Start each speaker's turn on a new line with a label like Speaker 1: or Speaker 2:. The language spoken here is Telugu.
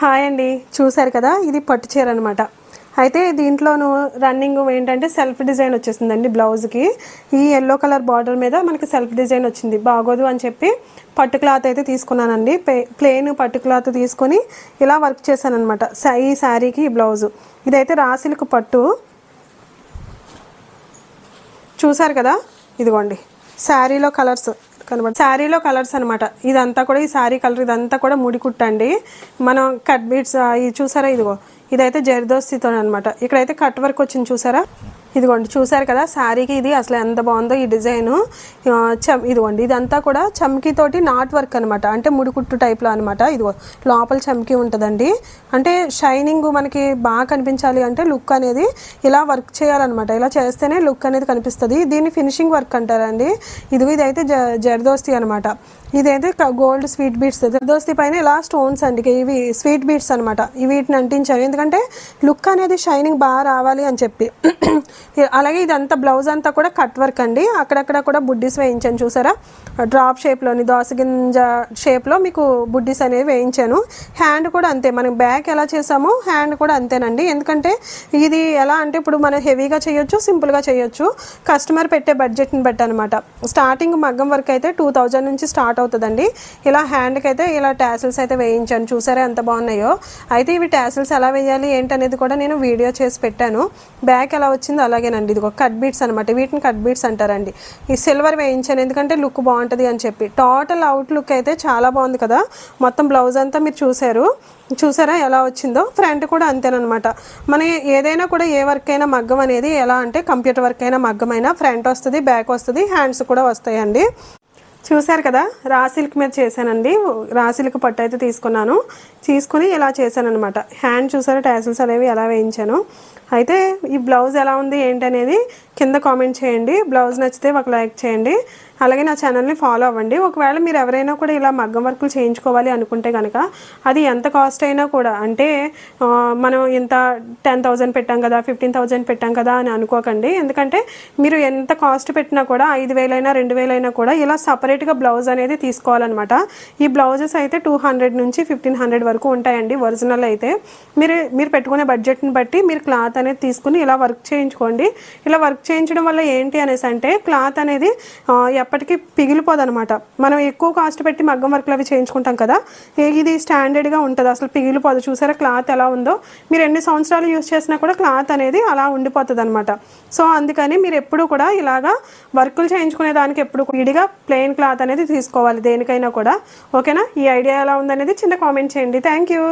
Speaker 1: హాయ్ అండి. చూశారు కదా? ఇది పట్టు చీర అనమాట అయితే దీంట్లోనూ రన్నింగ్ ఏంటంటే సెల్ఫ్ డిజైన్ వచ్చేసిందండి బ్లౌజ్కి. ఈ ఎల్లో కలర్ బార్డర్ మీద మనకి సెల్ఫ్ డిజైన్ వచ్చింది. బాగోదు అని చెప్పి పట్టు క్లాత్ అయితే తీసుకున్నానండి. ప్లెయిన్ పట్టు క్లాత్ తీసుకొని ఇలా వర్క్ చేశాను అనమాట ఈ శారీకి ఈ బ్లౌజు. ఇదైతే రాసిలకు పట్టు. చూసారు కదా? ఇదిగోండి. శారీలో కలర్స్. కనబడి శారీలో కలర్స్ అనమాట ఇదంతా కూడా ఈ శారీ కలర్ ఇదంతా కూడా ముడి కుట్టండి. మనం కట్ బీట్స్ ఇది చూసారా ఇదిగో? ఇదైతే జర్దోస్తితో అనమాట ఇక్కడైతే కట్ వర్క్ వచ్చింది చూసారా? ఇదిగోండి చూసారు కదా శారీకి ఇది అసలు ఎంత బాగుందో ఈ డిజైన్. చమ్ ఇదిగోండి ఇదంతా కూడా చమ్కీతోటి నాట్ వర్క్ అనమాట అంటే ముడికుట్టు టైప్లో అనమాట ఇదిగో లోపల చమ్కీ ఉంటుందండి. అంటే షైనింగ్ మనకి బాగా కనిపించాలి అంటే లుక్ అనేది ఇలా వర్క్ చేయాలన్నమాట. ఇలా చేస్తేనే లుక్ అనేది కనిపిస్తుంది. దీన్ని ఫినిషింగ్ వర్క్ అంటారండి. ఇదిగో ఇదైతే జ జరదోస్తి అనమాట ఇదైతే గోల్డ్ స్వీట్ బీట్స్ దోస్తి పైన ఇలా స్టోన్స్ అండి. ఇవి స్వీట్ బీట్స్ అనమాట వీటిని అంటించారు. ఎందుకంటే లుక్ అనేది షైనింగ్ బాగా రావాలి అని చెప్పి. అలాగే ఇదంతా బ్లౌజ్ అంతా కూడా కట్ వర్క్ అండి. అక్కడక్కడ కూడా బుడ్డీస్ వేయించాను చూసారా? డ్రాప్ షేప్లోని దోస గింజ షేప్లో మీకు బుడ్డీస్ అనేవి వేయించాను. హ్యాండ్ కూడా అంతే. మనం బ్యాక్ ఎలా చేసామో హ్యాండ్ కూడా అంతేనండి. ఎందుకంటే ఇది ఎలా అంటే ఇప్పుడు మనం హెవీగా చేయొచ్చు సింపుల్గా చేయొచ్చు. కస్టమర్ పెట్టే బడ్జెట్ని బట్టి అనమాట స్టార్టింగ్ మగ్గం వర్క్ అయితే టూ థౌజండ్ నుంచి స్టార్ట్ అవుతుంది అవుతుందండి. ఇలా హ్యాండ్కి అయితే ఇలా ట్యాసిల్స్ అయితే వేయించాను. చూసారా ఎంత బాగున్నాయో? అయితే ఇవి ట్యాసిల్స్ ఎలా వేయాలి ఏంటనేది కూడా నేను వీడియో చేసి పెట్టాను. బ్యాక్ ఎలా వచ్చిందో అలాగేనండి. ఇదిగో కట్ బీట్స్ అనమాట వీటిని కట్ బీట్స్ అంటారండి. ఈ సిల్వర్ వేయించాను. ఎందుకంటే లుక్ బాగుంటుంది అని చెప్పి. టోటల్ అవుట్ లుక్ అయితే చాలా బాగుంది కదా. మొత్తం బ్లౌజ్ అంతా మీరు చూసారు చూసారా ఎలా వచ్చిందో? ఫ్రంట్ కూడా అంతేనమాట మన ఏదైనా కూడా ఏ వర్క్ అయినా మగ్గం అనేది ఎలా అంటే కంప్యూటర్ వర్క్ అయినా మగ్గం అయినా ఫ్రంట్ వస్తుంది బ్యాక్ వస్తుంది హ్యాండ్స్ కూడా వస్తాయండి. చూశారు కదా రా సిల్క్ మీద చేశానండి. రా సిల్క్ పట్టు అయితే తీసుకున్నాను. తీసుకుని ఇలా చేశాను అనమాట హ్యాండ్ చూసారు ట్యాసిల్స్ అనేవి ఎలా వేయించాను. అయితే ఈ బ్లౌజ్ ఎలా ఉంది ఏంటనేది కింద కామెంట్ చేయండి. బ్లౌజ్ నచ్చితే ఒక లైక్ చేయండి. అలాగే నా ఛానల్ని ఫాలో అవ్వండి. ఒకవేళ మీరు ఎవరైనా కూడా ఇలా మగ్గం వర్కులు చేయించుకోవాలి అనుకుంటే కనుక అది ఎంత కాస్ట్ అయినా కూడా అంటే మనం ఇంత టెన్ థౌజండ్ పెట్టాం కదా ఫిఫ్టీన్ థౌజండ్ పెట్టాం కదా అని అనుకోకండి. ఎందుకంటే మీరు ఎంత కాస్ట్ పెట్టినా కూడా ఐదు వేలైనా రెండు వేలైనా కూడా ఇలా సపరేట్గా బ్లౌజ్ అనేది తీసుకోవాలన్నమాట. ఈ బ్లౌజెస్ అయితే టూ హండ్రెడ్ నుంచి ఫిఫ్టీన్ హండ్రెడ్ వరకు ఉంటాయండి ఒరిజినల్ అయితే. మీరు మీరు పెట్టుకునే బడ్జెట్ని బట్టి మీరు క్లాత్ అనేది తీసుకుని ఇలా వర్క్ చేయించుకోండి. ఇలా వర్క్ చేయించడం వల్ల ఏంటి అనేసి అంటే క్లాత్ అనేది ఎప్పటికీ పిగిలిపోదు అనమాట మనం ఎక్కువ కాస్ట్ పెట్టి మగ్గం వర్క్లు అవి చేయించుకుంటాం కదా ఇది స్టాండర్డ్గా ఉంటుంది. అసలు పిగిలిపోదు. చూసారా? క్లాత్ ఎలా ఉందో. మీరు ఎన్ని సంవత్సరాలు యూస్ చేసినా కూడా క్లాత్ అనేది అలా ఉండిపోతుంది అనమాట సో అందుకని మీరు ఎప్పుడు కూడా ఇలాగా వర్కులు చేయించుకునే దానికి ఎప్పుడు విడిగా ప్లెయిన్ క్లాత్ అనేది తీసుకోవాలి దేనికైనా కూడా. ఓకేనా? ఈ ఐడియా ఎలా ఉందనేది చిన్న కామెంట్ చేయండి. Thank you